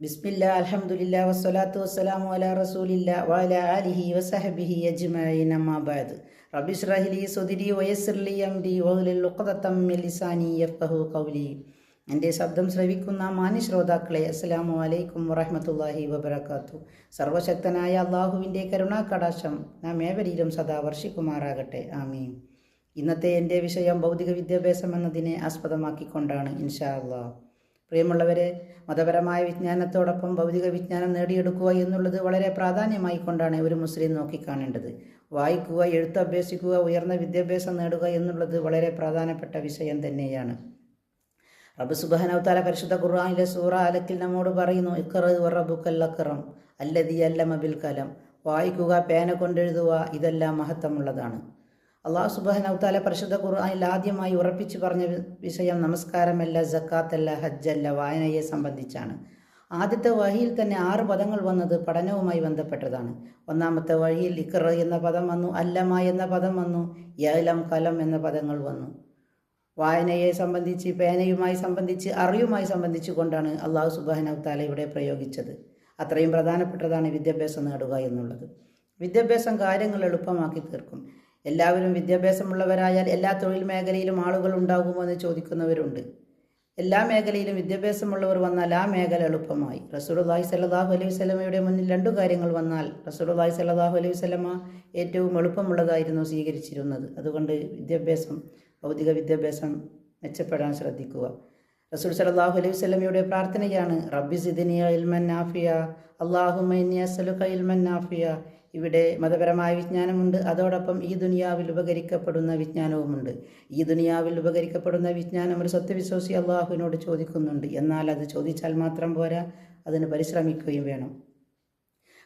ബിസ്മില്ല അലഹമുല്ല വസ്സലാത്തു വസ്സലാമു അലാ റസൂലില്ല വഅല ആലിഹി വസഹബിഹി അജ്മഈൻ അമ്മാ ബഅദ്. റബ്ബി ഇശ്റഹ് ലി സദ്രി വയസ്സിർ ലി അംരി വഹ്ലുൽ ഉഖ്ദതം മിൻ ലിസാനി യഫ്ഖഹു ഖൗലി. എന്റെ ശബ്ദം ശ്രവിക്കുന്ന മാന്യ ശ്രോതാക്കളെ അസ്സലാമു അലൈക്കും വറഹ്മത്തുള്ളാഹി വബറകാത്തു. സർവശക്തനായ അള്ളാഹുവിന്റെ കരുണാകടാശം നാം ഏവരിലും സദാ വർഷിക്കുമാറാകട്ടെ. ആമീൻ. ഇന്നത്തെ എന്റെ വിഷയം ഭൗതിക വിദ്യാഭ്യാസം എന്നതിനെ ആസ്പദമാക്കിക്കൊണ്ടാണ് ഇൻഷാ അള്ളാഹ് പ്രിയമുള്ളവരെ മതപരമായ വിജ്ഞാനത്തോടൊപ്പം ഭൗതിക വിജ്ഞാനം നേടിയെടുക്കുക എന്നുള്ളത് വളരെ പ്രാധാന്യമായി കൊണ്ടാണ് ഒരു മുസ്ലിം നോക്കിക്കാണേണ്ടത്. വായിക്കുക എഴുത്ത് അഭ്യസിക്കുക ഉയർന്ന വിദ്യാഭ്യാസം നേടുക എന്നുള്ളത് വളരെ പ്രധാനപ്പെട്ട വിഷയം തന്നെയാണ്. റബ്ബ് സുബാനവത്താല പരിശുദ്ധ ഖുർആാനിലെ സൂറ അലക്കിൽ നമ്മോട് പറയുന്നു ഇക്കറ് വറബുക്കൽ അക്കറം അല്ലതി അല്ല മബിൽ കലം. വായിക്കുക പേന കൊണ്ടെഴുതുക ഇതെല്ലാം മഹത്വമുള്ളതാണ്. അള്ളാഹു സുബാനൗത്താല പരിശുദ്ധ ഖുർആാനിൽ ആദ്യമായി ഉറപ്പിച്ചു പറഞ്ഞ വിഷയം നമസ്കാരമല്ല ജക്കാത്തല്ല ഹജ്ജല്ല വായനയെ സംബന്ധിച്ചാണ്. ആദ്യത്തെ വഹിയിൽ തന്നെ ആറ് പദങ്ങൾ വന്നത് പഠനവുമായി ബന്ധപ്പെട്ടതാണ്. ഒന്നാമത്തെ വഴിയിൽ ഇക്കർ എന്ന പദം വന്നു അല്ലമ എന്ന പദം വന്നു യലം കലം എന്ന പദങ്ങൾ വന്നു. വായനയെ സംബന്ധിച്ച് പേനയുമായി സംബന്ധിച്ച് അറിവുമായി സംബന്ധിച്ചു കൊണ്ടാണ് അള്ളാഹു സുബാനൗത്താല ഇവിടെ പ്രയോഗിച്ചത്. അത്രയും പ്രധാനപ്പെട്ടതാണ് വിദ്യാഭ്യാസം നേടുക എന്നുള്ളത്. വിദ്യാഭ്യാസം കാര്യങ്ങൾ എളുപ്പമാക്കി തീർക്കും. എല്ലാവരും വിദ്യാഭ്യാസമുള്ളവരായാൽ എല്ലാ തൊഴിൽ മേഖലയിലും ആളുകൾ ഉണ്ടാകുമോ എന്ന് ചോദിക്കുന്നവരുണ്ട്. എല്ലാ മേഖലയിലും വിദ്യാഭ്യാസമുള്ളവർ വന്നാൽ ആ മേഖല എളുപ്പമായി. റസൂലുള്ളാഹി സ്വല്ലല്ലാഹു അലൈഹി വസല്ലമയുടെ മുന്നിൽ രണ്ടു കാര്യങ്ങൾ വന്നാൽ റസൂലുള്ളാഹി സ്വല്ലല്ലാഹു അലൈഹി വസല്ലമ ഏറ്റവും എളുപ്പമുള്ളതായിരുന്നു സ്വീകരിച്ചിരുന്നത്. അതുകൊണ്ട് വിദ്യാഭ്യാസം ഭൗതിക വിദ്യാഭ്യാസം മെച്ചപ്പെടാൻ ശ്രദ്ധിക്കുക. റസൂൽ സല്ലല്ലാഹു അലൈഹി വസല്ലമയുടെ പ്രാർത്ഥനയാണ് റബ്ബി സിദിനിയ ഇൽമൻ നാഫിയ അല്ലാഹുമ്മ ഇന്നി സലുഖ ഇൽമൻ നാഫിയ ഇവിടെ മതപരമായ വിജ്ഞാനമുണ്ട്. അതോടൊപ്പം ഈ ദുനിയാവിൽ ഉപകരിക്കപ്പെടുന്ന വിജ്ഞാനവുമുണ്ട്. ഈ ദുനിയാവിൽ ഉപകരിക്കപ്പെടുന്ന വിജ്ഞാനം ഒരു സത്യവിശ്വാസി അള്ളാഹുവിനോട് ചോദിക്കുന്നുണ്ട്. എന്നാൽ അത് ചോദിച്ചാൽ മാത്രം പോരാ അതിന് പരിശ്രമിക്കുകയും വേണം.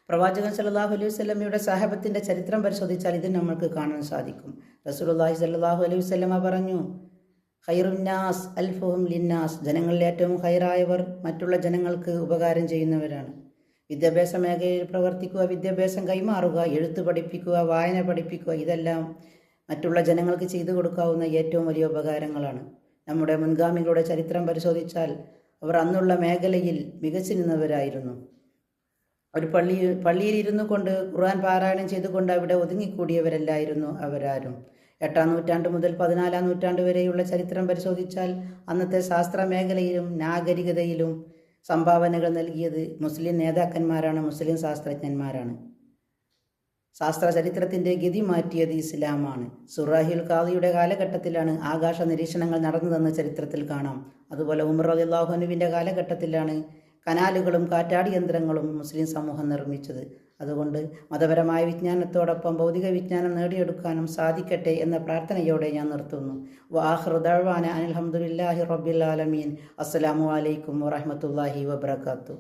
പ്രവാചകൻ സല്ലാഹു അലൈഹി വസല്ലമയുടെ സാഹബത്തിന്റെ ചരിത്രം പരിശോധിച്ചാൽ ഇത് നമ്മൾക്ക് കാണാൻ സാധിക്കും. റസൂലുള്ളാഹി സല്ലാഹു അലൈഹി വസല്ലമ പറഞ്ഞു ഖൈറുന്നാസ് അൽഫുഹും ലിന്നാസ്. ജനങ്ങളിൽ ഏറ്റവും ഹൈറായവർ മറ്റുള്ള ജനങ്ങൾക്ക് ഉപകാരം ചെയ്യുന്നവരാണ്. വിദ്യാഭ്യാസ മേഖലയിൽ പ്രവർത്തിക്കുക വിദ്യാഭ്യാസം കൈമാറുക എഴുത്ത് പഠിപ്പിക്കുക വായന പഠിപ്പിക്കുക ഇതെല്ലാം മറ്റുള്ള ജനങ്ങൾക്ക് ചെയ്തു കൊടുക്കാവുന്ന ഏറ്റവും വലിയ ഉപകാരങ്ങളാണ്. നമ്മുടെ മുൻഗാമികളുടെ ചരിത്രം പരിശോധിച്ചാൽ അവർ അന്നുള്ള മേഖലയിൽ മികച്ചു നിന്നവരായിരുന്നു ഒരു പള്ളി പള്ളിയിൽ ഇരുന്നു കൊണ്ട് ഖുർആൻ പാരായണം ചെയ്തുകൊണ്ട് അവിടെ ഒതുങ്ങിക്കൂടിയവരല്ലായിരുന്നു അവരാരും. എട്ടാം നൂറ്റാണ്ട് മുതൽ പതിനാലാം നൂറ്റാണ്ട് വരെയുള്ള ചരിത്രം പരിശോധിച്ചാൽ അന്നത്തെ ശാസ്ത്ര മേഖലയിലും നാഗരികതയിലും സംഭാവനകൾ നൽകിയത് മുസ്ലിം നേതാക്കന്മാരാണ് മുസ്ലിം ശാസ്ത്രജ്ഞന്മാരാണ്. ശാസ്ത്ര ചരിത്രത്തിന്റെ ഗതി മാറ്റിയത് ഇസ്ലാമാണ്. സുറാഹിൽ ഖാദിയുടെ കാലഘട്ടത്തിലാണ് ആകാശ നിരീക്ഷണങ്ങൾ നടന്നതെന്ന് ചരിത്രത്തിൽ കാണാം. അതുപോലെ ഉമർ അലിള്ളാഹുനുവിന്റെ കാലഘട്ടത്തിലാണ് കനാലുകളും കാറ്റാടി യന്ത്രങ്ങളും മുസ്ലിം സമൂഹം നിർമ്മിച്ചത്. അതുകൊണ്ട് മതപരമായ വിജ്ഞാനത്തോടൊപ്പം ഭൗതിക വിജ്ഞാനം നേടിയെടുക്കാനും സാധിക്കട്ടെ എന്ന പ്രാർത്ഥനയോടെ ഞാൻ നിർത്തുന്നു. വാഹൃദാന അനിൽഹമുല്ലാഹി റബ്ബിൽ ആലമീൻ. അസ്സലാമു അലൈക്കും വറഹമത്തല്ലാഹി വബർക്കാത്തു